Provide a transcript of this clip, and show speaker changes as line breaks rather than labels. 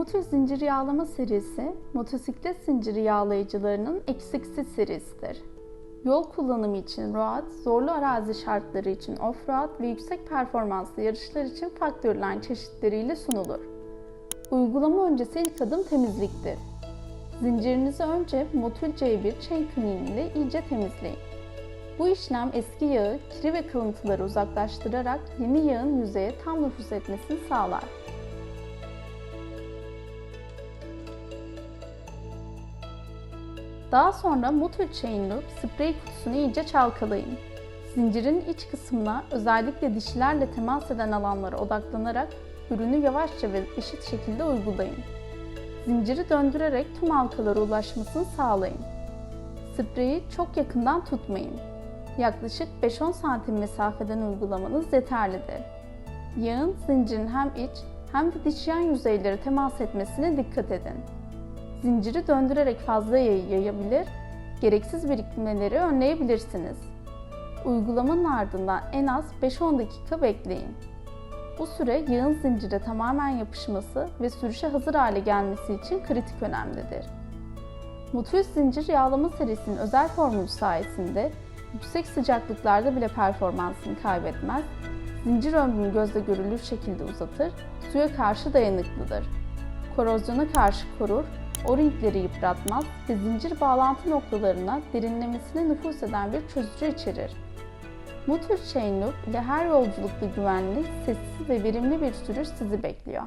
Motul zincir yağlama serisi, motosiklet zinciri yağlayıcılarının eksiksiz serisidir. Yol kullanımı için road, zorlu arazi şartları için off-road ve yüksek performanslı yarışlar için faktörler çeşitleriyle sunulur. Uygulama öncesi ilk adım temizliktir. Zincirinizi önce Motul C1 chain cleaning ile iyice temizleyin. Bu işlem eski yağı, kiri ve kılıntıları uzaklaştırarak yeni yağın yüzeye tam nüfuz etmesini sağlar. Daha sonra Motul Chain Loop sprey kutusunu iyice çalkalayın. Zincirin iç kısmına özellikle dişilerle temas eden alanlara odaklanarak ürünü yavaşça ve eşit şekilde uygulayın. Zinciri döndürerek tüm halkalara ulaşmasını sağlayın. Spreyi çok yakından tutmayın. Yaklaşık 5-10 santim mesafeden uygulamanız yeterlidir. Yağın zincirin hem iç hem de dış yan yüzeylere temas etmesine dikkat edin. Zinciri döndürerek fazla yayabilir, gereksiz birikmeleri önleyebilirsiniz. Uygulamanın ardından en az 5-10 dakika bekleyin. Bu süre yağın zincire tamamen yapışması ve sürüşe hazır hale gelmesi için kritik önemlidir. Mutuus zincir yağlama serisinin özel formülü sayesinde yüksek sıcaklıklarda bile performansını kaybetmez, zincir ömrünü gözle görülür şekilde uzatır, suya karşı dayanıklıdır. Korozyona karşı korur, o-ringleri yıpratmaz ve zincir bağlantı noktalarına derinlemesine nüfuz eden bir çözücü içerir. Bu chain loop ile her yolculukta güvenli, sessiz ve verimli bir sürüş sizi bekliyor.